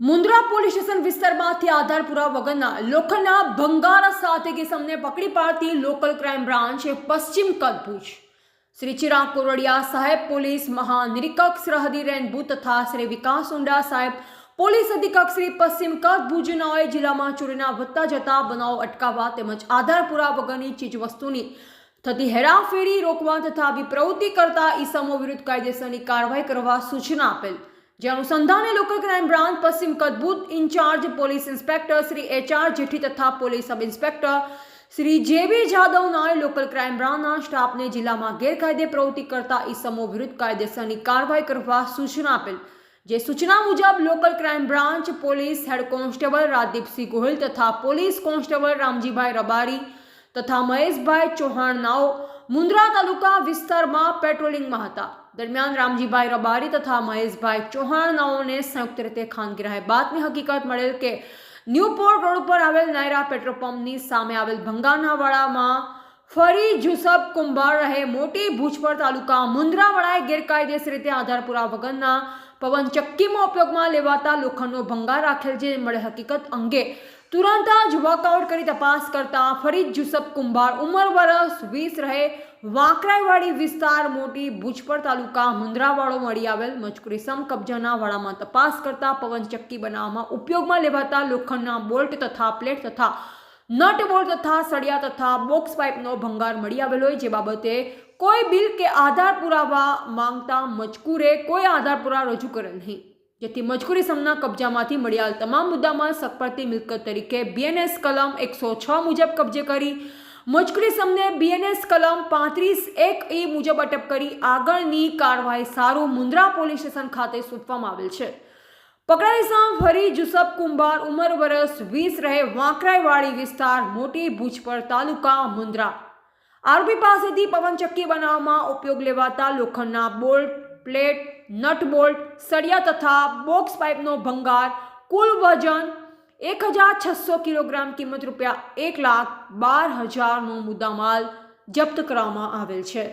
Mundra police station વિસ્તારમાંથી આધાર પુરાવા વગરના લોખંડના ભંગારા સાથે કિસમને પકડી પાડતી લોકલ ક્રાઇમ બ્રાન્ચ પશ્ચિમ કદભુજ શ્રી ચિરાગ કોરડિયા સાહેબ પોલીસ મહાનિરીક્ષક સરહદી રેન્બુ તથા શ્રી વિકાસ ઉંડા સાહેબ પોલીસ અધિક્ષક શ્રી પશ્ચિમ કદભુજનાઓએ ભુજનાઓએ જિલ્લામાં ચોરીના વધતા જતા બનાવ અટકાવવા તેમજ આધાર પુરાવા વગરની ચીજવસ્તુની થતી હેરાફેરી રોકવા તથા આવી પ્રવૃત્તિ કરતા ઈસમો વિરુદ્ધ કાયદેસરની કાર્યવાહી કરવા સૂચના આપેલ. જે અનુસંધાને લોકલ ક્રાઇમ બ્રાન્ચ પશ્ચિમ કદબૂત incharge police inspector Shri H R Jethi તથા police sub inspector Shri J B જાદવના local crime બ્રાન્ચના સ્ટાફને જિલ્લામાં ગેરકાયદે પ્રવૃત્તિ કરતા ઇસમો વિરુદ્ધ કાયદેસરની કાર્યવાહી કરવા સૂચના આપેલ, જે સૂચના મુજબ local crime branch police head constable Rajdeepsinh Gohil તથા પોલીસ કોન્સ્ટેબલ રામજીભાઈ રબારી તથા મહેશભાઈ ચૌહાણ નાઓ મુન્દ્રા તાલુકા વિસ્તારમાં પેટ્રોલિંગમાં હતા. દરમિયાન રામજીભાઈ રબારી તથા મહેશભાઈ ચૌહાણ નાઓને સંયુક્ત રીતે ખાનગી રહે બાતમી હકીકત મળેલ કે ન્યૂપોર્ટ રોડ ઉપર આવેલ નાયરા પેટ્રોલ પંપની સામે આવેલ ભંગાનાવાડામાં ફરી જુસબ કુંભાર રહે મોટી ભૂજપર તાલુકા મુન્દ્રાવાળાએ ગેરકાયદેસર રીતે આધાર પુરા વગરના પવન ચક્કીમાં ઉપયોગમાં લેવાતા લોખંડનો ભંગાર રાખેલ છે મળે હકીકત અંગે તુરંત જ વર્કઆઉટ કરી તપાસ કરતા ફરીદ જુસબ કુંભાર ઉંમર વર્ષ વીસ રહે. વાંકરાઈવાડી વિસ્તાર મોટી ભુજપર તાલુકા મુન્દ્રાવાળો મળી આવેલ મજકુરી સમ કબજાના વાડામાં તપાસ કરતા પવન ચક્કી બનાવવામાં ઉપયોગમાં લેવાતા લોખંડના બોલ્ટ તથા પ્લેટ તથા નટ બોલ્ટ તથા સળિયા તથા બોક્સ પાઇપનો ભંગાર મળી આવેલો હોય જે બાબતે કોઈ બિલ કે આધાર પુરાવા માંગતા મજકૂરે કોઈ આધાર પુરાવા રજૂ કરેલ નહીં. જેથી મજકૂરી સમના કબજામાંથી મળી આવેલ તમામ મુદ્દામાં સગપડતી મિલકત તરીકે બીએનએસ કલમ એકસો છ મુજબ કબજે કરી, મજકૂરી સમને બીએનએસ કલમ પાંત્રીસ એક એ મુજબ અટક કરી આગળની કાર્યવાહી સારું મુન્દ્રા પોલીસ સ્ટેશન ખાતે સોંપવામાં આવેલ છે. પકડાઈ સામ ફરી જુસબ કુંભાર ઉંમર વરસ વીસ રહે વાંકરાઈવાડી વિસ્તાર મોટી ભુજપર તાલુકા મુન્દ્રા. આરોપી પાસેથી પવનચક્કી બનાવવામાં ઉપયોગ લેવાતા લોખંડના બોલ્ટ પ્લેટ, નટ બોલ્ટ, સળિયા તથા બોક્સ પાઇપનો ભંગાર, કુલ વજન એક હજાર છસો કિલોગ્રામ કિંમત રૂપિયા એક લાખ બાર હજારનો મુદ્દામાલ જપ્ત કરવામાં આવેલ છે.